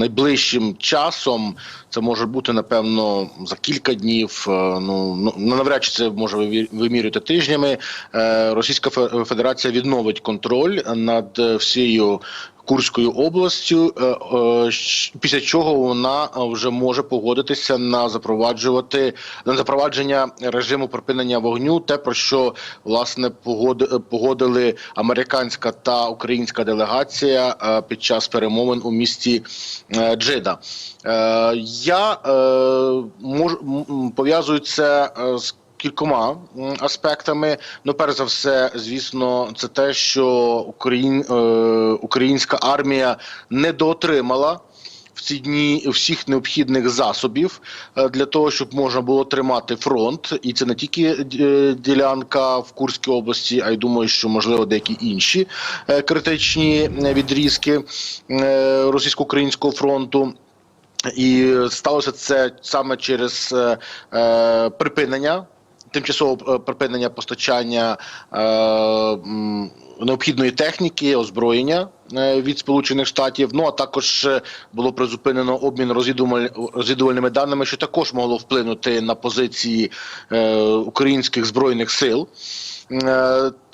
найближчим часом. Це може бути напевно за кілька днів. е, Ну ну навряд чи це може вимір- вимірювати тижнями. е, Російська Фе- Федерація відновить контроль над е, всією. Курською областю, е, е, після чого вона е, вже може погодитися на запроваджувати на запровадження режиму припинення вогню, те про що власне погоди, погодили американська та українська делегація під час перемовин у місті Джида. Я е, мож, м- м, пов'язую це з кількома аспектами. Ну, перш за все, звісно, це те, що Україн, е, українська армія недоотримала. В ці дні всіх необхідних засобів е, для того, щоб можна було тримати фронт, і це не тільки е, ділянка в Курській області, а й думаю, що можливо деякі інші критичні відрізки російсько-українського фронту. І сталося це саме через припинення. Тимчасове е, припинення постачання е, необхідної техніки, озброєння е, від Сполучених Штатів. Ну а також було призупинено обмін розвідуваль- розвідувальними даними, що також могло вплинути на позиції українських збройних сил.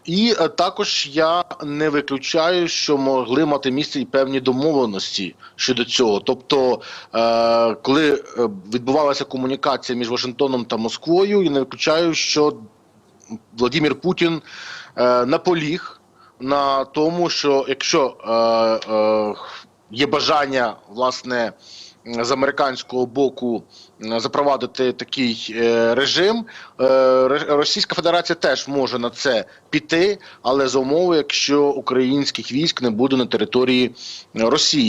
І е, також я не виключаю, що могли мати місце і певні домовленості щодо цього. Тобто, е, коли е, відбувалася комунікація між Вашингтоном та Москвою, я не виключаю, що Владимир Путін е, наполіг на тому, що якщо е, е, є бажання власне з американського боку запровадити такий е, режим, е, Російська Федерація теж може на це піти, але за умови, якщо українських військ не буде на території Росії.